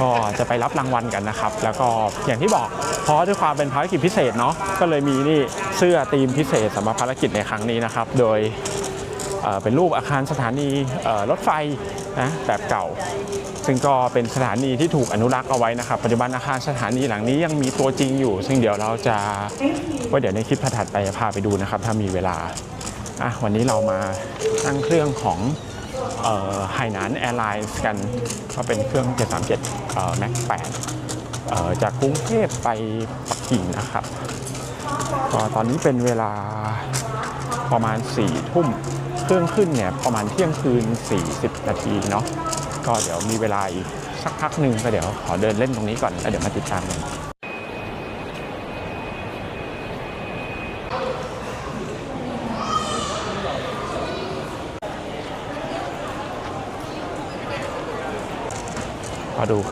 ก็จะไปรับรางวัลกันนะครับ แล้วก็อย่างที่บอกเพราะด้วยความเป็นภารกิจพิเศษเนาะก็เลยมีนี่เสื้อทีมพิเศษสำหรับภารกิจในครั้งนี้นะครับ โดยเเป็นรูปอาคารสถานีรถไฟนะแบบเก่า ซึ่งก็เป็นสถานีที่ถูกอนุรักษ์เอาไว้นะครับ ปัจจุบันอาคารสถานีหลังนี้ยังมีตัวจริงอยู่ ซึ่งเดี๋ยวเราจะว่าเดี๋ยวในคลิปถัดไปจะพาไปดูนะครับ ถ้ามีเวลาอะวันนี้เรามานั่งเครื่องของ ไฮนานแอร์ไลน์กันก็เป็นเครื่อง 737เอ่อ MAX 8 จากกรุงเทพไปปักกิ่งนะครับก็ตอนนี้เป็นเวลาประมาณ4ี่ทุ่มเครื่องขึ้นเนี่ยประมาณเที่ยงคืน 40 นาทีเนาะก็เดี๋ยวมีเวลาอีกสักพักหนึ่งก็เดี๋ยวขอเดินเล่นตรงนี้ก่อนแล้วเดี๋ยวมาติดตามกัน พอดู